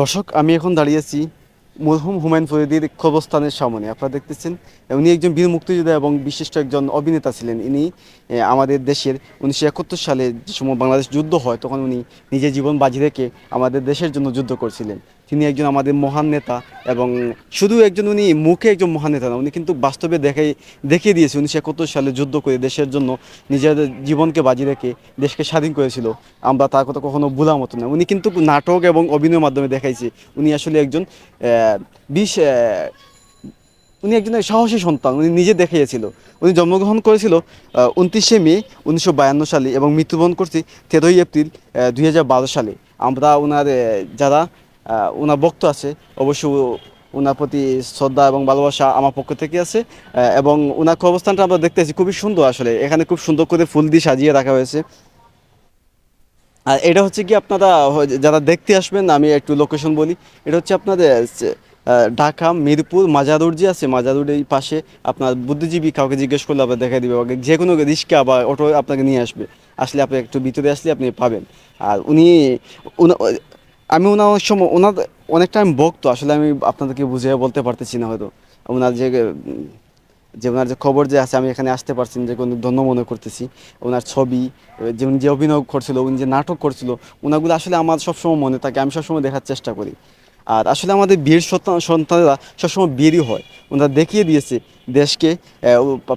দর্শক, আমি এখন দাঁড়িয়েছি মরহুম হুমায়ুন ফরিদির কবরস্থানের সামনে। আপনারা দেখতেছেন, উনি একজন বীর মুক্তিযোদ্ধা এবং বিশিষ্ট একজন অভিনেতা ছিলেন। ইনি আমাদের দেশের উনিশশো একাত্তর সালে যে সময় বাংলাদেশ যুদ্ধ হয়, তখন উনি নিজের জীবন বাজি রেখে আমাদের দেশের জন্য যুদ্ধ করছিলেন। তিনি একজন আমাদের মহান নেতা এবং শুধু একজন উনি মুখে একজন মহান নেতা না, উনি কিন্তু বাস্তবে দেখাই, দেখিয়ে দিয়েছে উনিশশো একাত্তর সালে যুদ্ধ করে দেশের জন্য নিজের জীবনকে বাজি রেখে দেশকে স্বাধীন করেছিল। আমরা তার কথা কখনো ভোলার মতো না। উনি কিন্তু নাটক এবং অভিনয়ের মাধ্যমে দেখাইছে। উনি আসলে একজন বিশ উনি একজন সাহসী সন্তান, উনি নিজে দেখিয়েছিল। উনি জন্মগ্রহণ করেছিল উনত্রিশে মে উনিশশো বায়ান্ন সালে এবং মৃত্যুবরণ করছে তেরোই এপ্রিল দুই হাজার বারো সালে। আমরা ওনার যারা ওনার ভক্ত আছে অবশ্য ওনার প্রতি শ্রদ্ধা এবং ভালোবাসা আমার পক্ষ থেকে আছে এবং ওনার অবস্থানটা আমরা দেখতেছি, খুবই সুন্দর আসলে, এখানে খুব সুন্দর করে ফুল দিয়ে সাজিয়ে রাখা হয়েছে। আর এটা হচ্ছে কি আপনারা যারা দেখতে আসবেন, আমি একটু লোকেশন বলি, এটা হচ্ছে আপনাদের ঢাকা, মিরপুর, মাজারুর যে আছে, মাজারুর এই পাশে আপনার বুদ্ধিজীবী কাউকে জিজ্ঞেস করলে আপনার দেখা দিবে যে কোনো রিক্সা বা অটো আপনাকে নিয়ে আসবে, আসলে আপনি একটু ভিতরে আসলে আপনি পাবেন। আর উনা- আমি ওনার অনেক সময়, ওনার অনেকটা আমি ভক্ত, আসলে আমি আপনাদেরকে বুঝিয়ে বলতে পারতেছি না হয়তো। ওনার যে যে ওনার যে খবর যে আছে, আমি এখানে আসতে পারছি যে কোনো ধন্য মনে করতেছি। ওনার ছবি যে উনি যে অভিনয় করছিল, উনি যে নাটক করছিল, ওনাগুলো আসলে আমার সবসময় মনে থাকে, আমি সবসময় দেখার চেষ্টা করি। আর আসলে আমাদের বীর সন্তান সন্তানেরা সবসময় বীরই হয়। ওনারা দেখিয়ে দিয়েছে দেশকে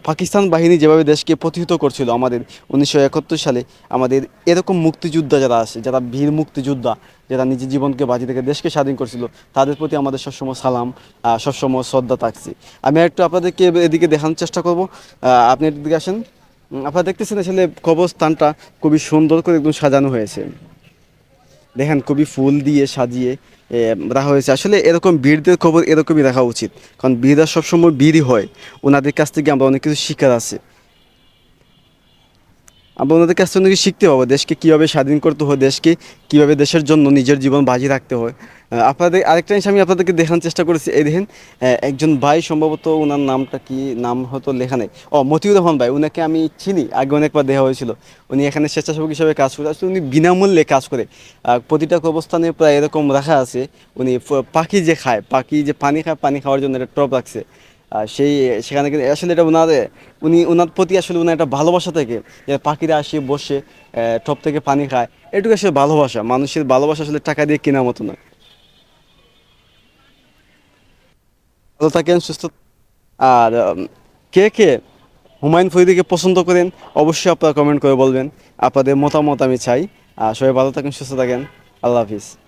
পাকিস্তান বাহিনী যেভাবে দেশকে প্রতিহিত করছিল আমাদের উনিশশো একাত্তর সালে, আমাদের এরকম মুক্তিযোদ্ধা যারা আছে, যারা বীর মুক্তিযোদ্ধা, যারা নিজের জীবনকে বাজি থেকে দেশকে স্বাধীন করছিল, তাদের প্রতি আমাদের সবসময় সালাম সবসময় শ্রদ্ধা থাকছে। আমি একটু আপনাদেরকে এদিকে দেখানোর চেষ্টা করব। আপনি এদিকে আসেন। আপনারা দেখতেছেন আসলে কবরস্থানটা খুবই সুন্দর করে একদম সাজানো হয়েছে। দেখেন কবি ফুল দিয়ে সাজিয়ে রাখা হয়েছে। আসলে এরকম বীরদের খবর এরকমই রাখা উচিত। কারণ বীররা সবসময় বীরই হয়। ওনাদের কাছ থেকে আমরা অনেক কিছু শিকার আছে। আমরা ওনাদের কাছ থেকে শিখতে পাবো। দেশকে কীভাবে স্বাধীন করতে হয়, দেশকে কীভাবে দেশের জন্য নিজের জীবন বাজি রাখতে হয়। আপনাদের আরেকটা জিনিস আমি আপনাদেরকে দেখানোর চেষ্টা করেছি। এই দেখেন একজন ভাই সম্ভবত ওনার নামটা কি, নাম হয়তো লেখা নেই। ও, মতিউর রহমান ভাই ওনাকে আমি চিনি, আগে অনেকবার দেখা হয়েছিল। উনি এখানে স্বেচ্ছাসেবক হিসেবে কাজ করে, আসলে উনি বিনামূল্যে কাজ করে। প্রতিটা অবস্থানে প্রায় এরকম রাখা আছে, উনি পাখি যে খায়, পাখি যে পানি খায়, পানি খাওয়ার জন্য একটা টপ রাখছে। সেই, সেখানে কিন্তু, আসলে এটা ওনার উনি ওনার প্রতি আসলে ওনার একটা ভালোবাসা থেকে, যে পাখিরা আসে, বসে টপ থেকে পানি খায়। এটুকু আসলে ভালোবাসা, মানুষের ভালোবাসা আসলে টাকা দিয়ে কেনার মতো না। ভালো থাকেন, সুস্থ আর কে কে হুমায়ুন ফরিদিকে পছন্দ করেন, অবশ্যই আপনারা কমেন্ট করে বলবেন। আপনাদের মতামত আমি চাই। আর সবাই ভালো থাকেন, সুস্থ থাকেন। আল্লাহ হাফিজ।